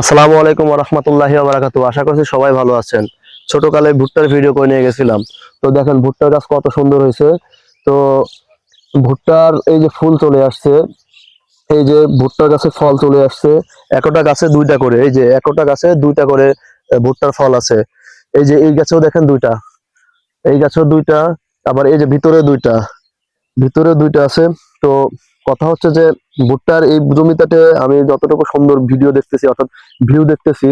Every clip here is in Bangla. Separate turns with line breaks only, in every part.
আসসালামু আলাইকুম রহমতুল্লাহি বারাকাতু আশা করছি সবাই ভালো আছেন। ছোটকালে ভুট্টার ভিডিও করে নিয়ে গেছিলাম। তো দেখেন, ভুট্টার গাছ কত সুন্দর হয়েছে। তো ভুট্টার এই যে ফুল চলে আসছে, এই যে ভুট্টার গাছে ফল চলে আসছে, একটা গাছে দুইটা করে, এই যে একটা গাছে দুইটা করে ভুট্টার ফল আছে। এই যে এই গাছেও দেখেন দুইটা। এই গাছেও দুইটা, আবার এই যে ভিতরে দুইটা। ভিতরে দুইটা আছে। তো কথা হচ্ছে যে ভুট্টার এই জমিটাতে আমি যতটুকু সুন্দর ভিডিও দেখতেছি, অর্থাৎ ভিউ দেখতেছি,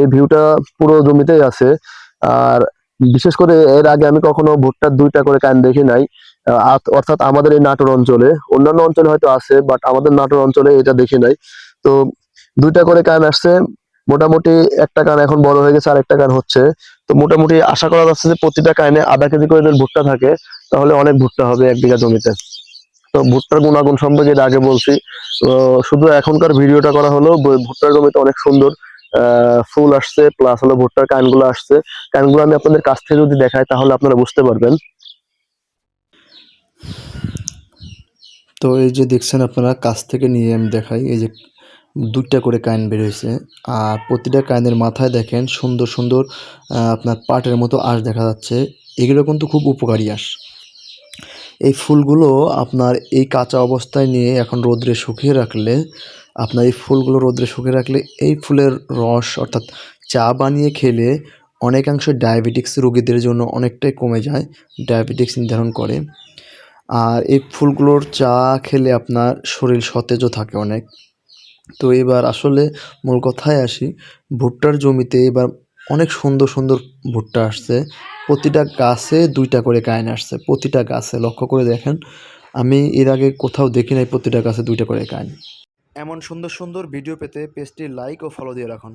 এই ভিউটা পুরো জমিতেই আছে। আর বিশেষ করে এর আগে আমি কখনো ভুট্টার দুইটা করে কান দেখি নাই। অর্থাৎ আমাদের এই নাটোর অঞ্চলে। অন্যান্য অঞ্চলে হয়তো আছে বাট আমাদের নাটোর অঞ্চলে এটা দেখি নাই। তো দুইটা করে কান আসছে। মোটামুটি একটা কান এখন বড় হয়ে গেছে আর একটা কান হচ্ছে। তো মোটামুটি আশা করা যাচ্ছে যে প্রতিটা কানে আধা কেজি করে যদি ভুট্টা থাকে, তাহলে অনেক ভুট্টা হবে এক বিঘা জমিতে। তো ভুট্টার গুণাগুণ সম্পর্কে এটা আগে বলছি শুধু এখনকার ভিডিওটা করা হলো ভুট্টার জমিতে অনেক সুন্দর ফুল আসছে প্লাস হলো ভুট্টার কানগুলো আসছে। কানগুলো আমি আপনাদের কাছ থেকে যদি দেখাই, তাহলে আপনারা বুঝতে পারবেন।
তো এই যে দেখছেন আপনারা, কাছ থেকে নিয়ে আমি দেখাই, এই যে দুইটা করে কাইন বের হয়েছে আর প্রতিটা কাইনের মাথায় দেখেন সুন্দর সুন্দর আপনার পাটের মতো আঁশ দেখা যাচ্ছে। এগুলো কিন্তু খুব উপকারী আঁশ। এই ফুলগুলো আপনার এই কাঁচা অবস্থায় নিয়ে এখন রোদ্রে শুকিয়ে রাখলে, আপনার এই ফুলগুলো রোদ্রে শুকিয়ে রাখলে এই ফুলের রস অর্থাৎ চা বানিয়ে খেলে অনেকাংশ ডায়াবেটিক্স রোগীদের জন্য অনেকটাই কমে যায়, ডায়াবেটিক্স নির্ধারণ করে। আর এই ফুলগুলোর চা খেলে আপনার শরীর সতেজও থাকে অনেক। তো এবার আসলে মূল কথায় আসি, ভুট্টার জমিতে এবার অনেক সুন্দর সুন্দর ভুট্টা আসছে। প্রতিটা গাছে দুইটা করে কাইন আসছে। প্রতিটা গাছে, লক্ষ্য করে দেখেন, আমি এর আগে কোথাও দেখি নাই প্রতিটা গাছে দুইটা করে কাইন। এমন সুন্দর সুন্দর ভিডিও পেতে পেজটি লাইক ও ফলো দিয়ে রাখুন।